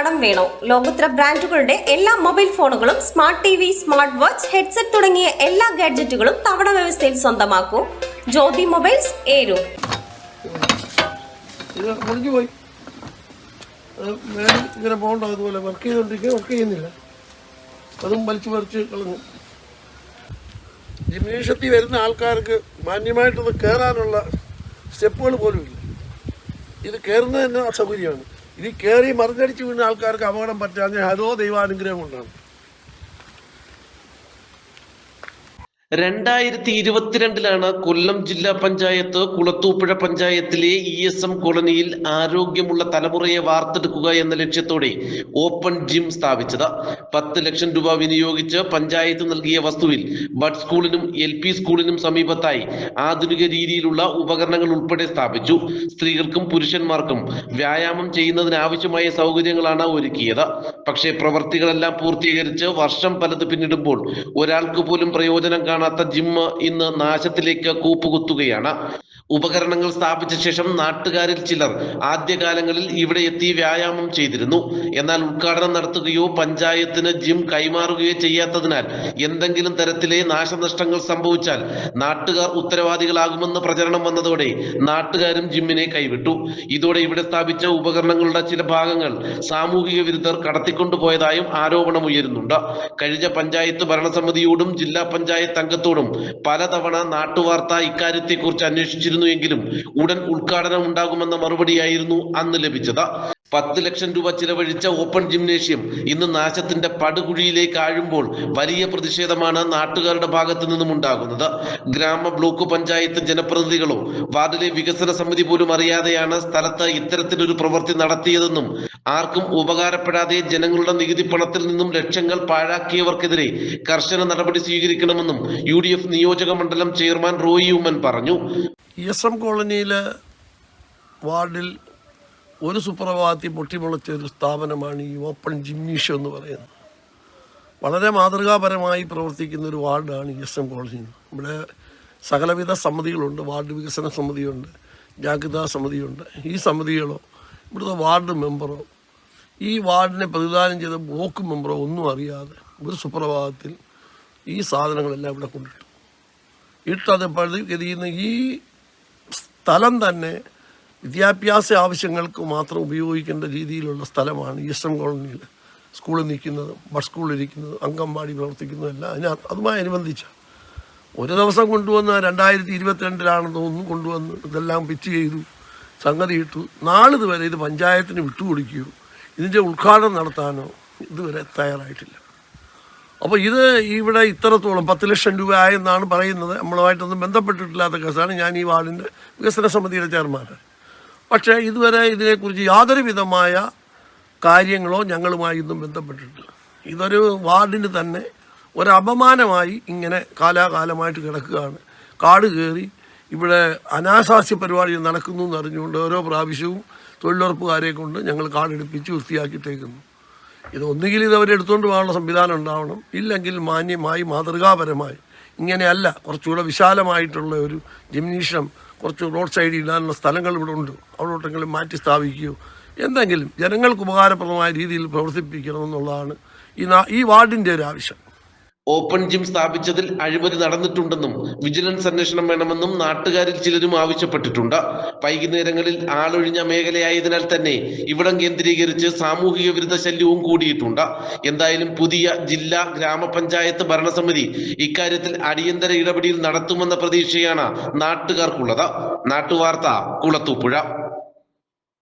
കടം വേണോ? ലോകോത്തര ബ്രാൻഡുകളുടെ എല്ലാ മൊബൈൽ ഫോണുകളും smart T V smart watch headset തുടങ്ങിയ എല്ലാ ഗാഡ്ജറ്റുകളും തവണ വ്യവസ്ഥയിൽ സ്വന്തമാക്കൂ. ജ്യോതി മൊബൈൽസ് ഏരു ഇങ്ങനെ പോകണ്ട അതുപോലെ വർക്ക് ചെയ്തുകൊണ്ടിരിക്കുക വർക്ക് ചെയ്യുന്നില്ല. വലിച്ചു പറിച്ച് കളഞ്ഞു. ജിംനേഷ്യത്തിൽ വരുന്ന ആൾക്കാർക്ക് മാന്യമായിട്ടൊന്ന് കയറാനുള്ള സ്റ്റെപ്പുകൾ പോലും ഇല്ല ഇത് കയറുന്നത് തന്നെ അസൗകര്യമാണ് ഇത് കയറി മറിഞ്ഞടിച്ച് വീണ ആൾക്കാർക്ക് അപകടം പറ്റാതെ അതോ ദൈവാനുഗ്രഹം കൊണ്ടാണ്. രണ്ടായിരത്തി ഇരുപത്തിരണ്ടിലാണ് കൊല്ലം ജില്ലാ പഞ്ചായത്ത് കുളത്തൂപ്പുഴ പഞ്ചായത്തിലെ ഇ എസ് എം കോളനിയിൽ ആരോഗ്യമുള്ള തലമുറയെ വാർത്തെടുക്കുക എന്ന ലക്ഷ്യത്തോടെ ഓപ്പൺ ജിം സ്ഥാപിച്ചത്. പത്ത് ലക്ഷം രൂപ വിനിയോഗിച്ച് പഞ്ചായത്ത് നൽകിയ വസ്തുവിൽ ബഡ് സ്കൂളിനും എൽ പി സ്കൂളിനും സമീപത്തായി ആധുനിക രീതിയിലുള്ള ഉപകരണങ്ങൾ ഉൾപ്പെടെ സ്ഥാപിച്ചു. സ്ത്രീകൾക്കും പുരുഷന്മാർക്കും വ്യായാമം ചെയ്യുന്നതിനാവശ്യമായ സൗകര്യങ്ങളാണ് ഒരുക്കിയത്. പക്ഷേ പ്രവർത്തികളെല്ലാം പൂർത്തീകരിച്ച് വർഷം പലത് പിന്നിടുമ്പോൾ ഒരാൾക്ക് പോലും പ്രയോജനം കാണാത്ത ജിമ്മ് ഇന്ന് നാശത്തിലേക്ക് കൂപ്പുകുത്തുകയാണ്. ഉപകരണങ്ങൾ സ്ഥാപിച്ച ശേഷം നാട്ടുകാരിൽ ചിലർ ആദ്യകാലങ്ങളിൽ ഇവിടെ എത്തി വ്യായാമം ചെയ്തിരുന്നു. എന്നാൽ ഉദ്ഘാടനം നടത്തുകയോ പഞ്ചായത്തിന് ജിം കൈമാറുകയോ ചെയ്യാത്തതിനാൽ എന്തെങ്കിലും തരത്തിലെ നാശനഷ്ടങ്ങൾ സംഭവിച്ചാൽ നാട്ടുകാർ ഉത്തരവാദികളാകുമെന്ന് പ്രചരണം വന്നതോടെ നാട്ടുകാരും ജിമ്മിനെ കൈവിട്ടു. ഇതോടെ ഇവിടെ സ്ഥാപിച്ച ഉപകരണങ്ങളുടെ ചില ഭാഗങ്ങൾ സാമൂഹിക വിരുദ്ധർ കടത്തിക്കൊണ്ടുപോയതായും ആരോപണം ഉയരുന്നുണ്ട് കഴിഞ്ഞ പഞ്ചായത്ത് ഭരണസമിതിയോടും ജില്ലാ പഞ്ചായത്ത് അംഗത്തോടും പലതവണ നാട്ടുവാർത്ത അന്വേഷിച്ചിരുന്നു എങ്കിലും ഉടൻ ഉദ്ഘാടനം ഉണ്ടാകുമെന്ന മറുപടിയായിരുന്നു അന്ന് ലഭിച്ചത്. പത്ത് ലക്ഷം രൂപ ചിലവഴിച്ച ഓപ്പൺ ജിംനേഷ്യം ഇന്ന് നാശത്തിന്റെ പടുകുഴിയിലേക്ക് ആഴുമ്പോൾ വലിയ പ്രതിഷേധമാണ് നാട്ടുകാരുടെ ഭാഗത്തു നിന്നും ഉണ്ടാകുന്നത്. ഗ്രാമ ബ്ലോക്ക് പഞ്ചായത്ത് ജനപ്രതിനിധികളോ വാർഡിലെ വികസന സമിതി പോലും അറിയാതെയാണ് സ്ഥലത്ത് ഇത്തരത്തിലൊരു പ്രവൃത്തി നടത്തിയതെന്നും ആർക്കും ഉപകാരപ്പെടാതെ ജനങ്ങളുടെ നികുതി പണത്തിൽ നിന്നും ലക്ഷങ്ങൾ പാഴാക്കിയവർക്കെതിരെ കർശന നടപടി സ്വീകരിക്കണമെന്നും യു ഡി എഫ് നിയോജക മണ്ഡലം ചെയർമാൻ റോയി ഉമ്മൻ പറഞ്ഞു. എസ് എം കോളനിയിലെ വാർഡിൽ ഒരു സുപ്രഭാതി പൊട്ടിമുളച്ച ഒരു സ്ഥാപനമാണ് ഈ ഓപ്പൺ ജിംനീഷ്യം എന്ന് പറയുന്നത്. വളരെ മാതൃകാപരമായി പ്രവർത്തിക്കുന്ന ഒരു വാർഡാണ് എസ് എം കോളനി. ഇവിടെ സകലവിധ സമിതികളുണ്ട് വാർഡ് വികസന സമിതിയുണ്ട് ജാഗ്രതാ സമിതിയുണ്ട്. ഈ സമിതികളോ ഇവിടുത്തെ വാർഡ് മെമ്പറോ ഈ വാർഡിനെ പ്രതിദാനം ചെയ്ത ബ്ലോക്ക് മെമ്പറോ ഒന്നും അറിയാതെ ഒരു സുപ്രഭാതത്തിൽ ഈ സാധനങ്ങളെല്ലാം ഇവിടെ കൊണ്ടിട്ടു. ഇട്ടത് പഴുതിന്ന് ഈ സ്ഥലം തന്നെ വിദ്യാഭ്യാസ ആവശ്യങ്ങൾക്ക് മാത്രം ഉപയോഗിക്കേണ്ട രീതിയിലുള്ള സ്ഥലമാണ് ഈ എസ് എം കോളനിയിൽ സ്കൂളിൽ നിൽക്കുന്നതും ബസ് സ്കൂളിൽ ഇരിക്കുന്നതും അംഗൻവാടി പ്രവർത്തിക്കുന്നതെല്ലാം അതിന് അതുമായി അനുബന്ധിച്ച ഒരു ദിവസം കൊണ്ടുവന്ന രണ്ടായിരത്തി ഇരുപത്തിരണ്ടിലാണെന്ന് തോന്നുന്നു കൊണ്ടുവന്ന് ഇതെല്ലാം പിച്ച് ചെയ്തു സംഗതി ഇട്ടു. നാളിതുവരെ ഇത് പഞ്ചായത്തിന് വിട്ടുകൊടുക്കുകയോ ഇതിന്റെ ഉദ്ഘാടനം നടത്താനോ ഇതുവരെ തയ്യാറായിട്ടില്ല. അപ്പോൾ ഇത് ഇവിടെ ഇത്രത്തോളം പത്ത് ലക്ഷം രൂപ ആയെന്നാണ് പറയുന്നത്. നമ്മളുമായിട്ടൊന്നും ബന്ധപ്പെട്ടിട്ടില്ലാത്ത കേസാണ് ഞാൻ ഈ വാർഡിന്റെ വികസന സമിതിയുടെ ചെയർമാനാണ് പക്ഷേ ഇതുവരെ ഇതിനെക്കുറിച്ച് യാതൊരു വിധമായ കാര്യങ്ങളോ ഞങ്ങളുമായി ഇന്നും ബന്ധപ്പെട്ടിട്ടില്ല. ഇതൊരു വാർഡിന് തന്നെ ഒരപമാനമായി ഇങ്ങനെ കാലാകാലമായിട്ട് കിടക്കുകയാണ്. കാട് കയറി ഇവിടെ അനാശാസ്യ പരിപാടികൾ നടക്കുന്നു എന്നറിഞ്ഞുകൊണ്ട് ഓരോ പ്രാവശ്യവും തൊഴിലുറപ്പുകാരെ കൊണ്ട് ഞങ്ങൾ കാടെടുപ്പിച്ച് വൃത്തിയാക്കിയിട്ടേക്കുന്നു. ഇത് ഒന്നുകിൽ ഇത് അവരെടുത്തുകൊണ്ട് പോകാനുള്ള സംവിധാനം ഉണ്ടാവണം. ഇല്ലെങ്കിൽ മാന്യമായി മാതൃകാപരമായി. ഇങ്ങനെയല്ല കുറച്ചുകൂടെ വിശാലമായിട്ടുള്ള ഒരു ജിംനീഷ്യം കുറച്ച് റോഡ് സൈഡിൽ ഇടാനുള്ള സ്ഥലങ്ങൾ ഇവിടെ ഉണ്ട്. അവിടോട്ടെങ്കിലും മാറ്റി സ്ഥാപിക്കുകയോ എന്തെങ്കിലും ജനങ്ങൾക്ക് ഉപകാരപ്രദമായ രീതിയിൽ പ്രവർത്തിപ്പിക്കണമെന്നുള്ളതാണ് ഈ ഈ വാർഡിന്റെ ഒരു ആവശ്യം. ഓപ്പൺ ജിം സ്ഥാപിച്ചതിൽ അഴിമതി നടന്നിട്ടുണ്ടെന്നും വിജിലൻസ് അന്വേഷണം വേണമെന്നും നാട്ടുകാരിൽ ചിലരും ആവശ്യപ്പെട്ടിട്ടുണ്ട്. വൈകുന്നേരങ്ങളിൽ ആളൊഴിഞ്ഞ മേഖലയായതിനാൽ തന്നെ ഇവിടം കേന്ദ്രീകരിച്ച് സാമൂഹിക വിരുദ്ധ ശല്യവും കൂടിയിട്ടുണ്ട്. എന്തായാലും പുതിയ ജില്ലാ ഗ്രാമപഞ്ചായത്ത് ഭരണസമിതി ഇക്കാര്യത്തിൽ അടിയന്തര ഇടപെടൽ നടത്തുമെന്ന പ്രതീക്ഷയാണ് നാട്ടുകാർക്കുള്ളത്. നാട്ടുവാർത്ത കുളത്തൂപ്പുഴ.